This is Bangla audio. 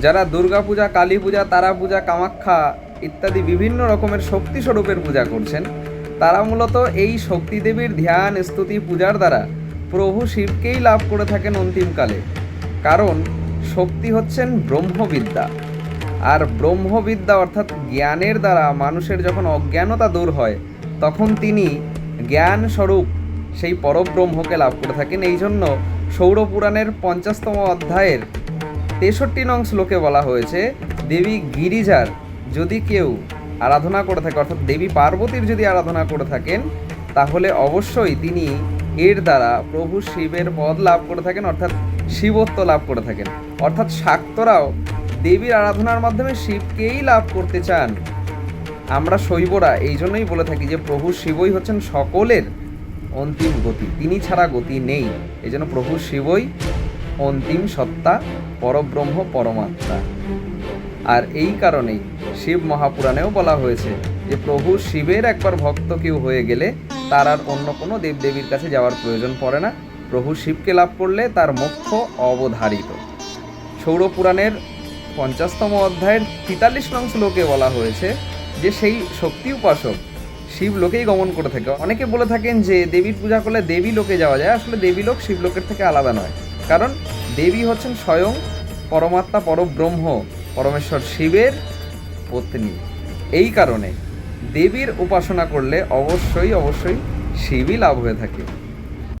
যারা দুর্গা পূজা, কালী পূজা, তারা পূজা, কামাখ্যা ইত্যাদি বিভিন্ন রকমের শক্তি স্বরূপের পূজা করছেন, তারা মূলত এই শক্তি দেবীর ধ্যান, স্তুতি, পূজার দ্বারা প্রভু শিবকেই লাভ করে থাকেন অন্তিমকালে। কারণ শক্তি হচ্ছেন ব্রহ্মবিদ্যা। আর ব্রহ্মবিদ্যা অর্থাৎ জ্ঞানের দ্বারা মানুষের যখন অজ্ঞানতা দূর হয়, তখন তিনি জ্ঞান স্বরূপ সেই পরব্রহ্মকে লাভ করে থাকেন। এই জন্য সৌরপুরাণের পঞ্চাশতম অধ্যায়ের তেষট্টি নং শ্লোকে বলা হয়েছে, দেবী গিরিজার যদি কেউ আরাধনা করে থাকে, অর্থাৎ দেবী পার্বতীর যদি আরাধনা করে থাকেন, তাহলে অবশ্যই তিনি এর দ্বারা প্রভু শিবের পদ লাভ করে থাকেন, অর্থাৎ শিবত্ব লাভ করে থাকেন। অর্থাৎ শাক্তরাও দেবীর আরাধনার মাধ্যমে শিবকেই লাভ করতে চান। আমরা শৈবরা এই জন্যই বলে থাকি যে, প্রভু শিবই হচ্ছেন সকলের অন্তিম গতি। তিনি ছাড়া গতি নেই। এই জন্য প্রভু শিবই অন্তিম সত্তা পরব্রহ্ম পরমাত্মা। আর এই কারণেই শিব মহাপুরাণেও বলা হয়েছে যে প্রভু শিবের একবার ভক্ত কেউ হয়ে গেলে তার আর অন্য কোনো দেবদেবীর কাছে যাওয়ার প্রয়োজন পড়ে না। প্রভু শিবকে লাভ করলে তার মোক্ষ অবধারিত। সৌরপুরাণের পঞ্চাশতম অধ্যায়ের তেতাল্লিশ নং শ্লোকে বলা হয়েছে যে সেই শক্তি উপাসক শিব লোকেই গমন করে থাকে। অনেকে বলে থাকেন যে দেবীর পূজা করলে দেবী লোকে যাওয়া যায়। আসলে দেবী লোক শিব লোকের থেকে আলাদা নয়। কারণ দেবী হচ্ছেন স্বয়ং পরমাত্মা পরব্রহ্ম, পরমেশ্বর শিবের পত্নী। এই কারণে দেবীর উপাসনা করলে অবশ্যই অবশ্যই শিবই লাভ হয়ে থাকে।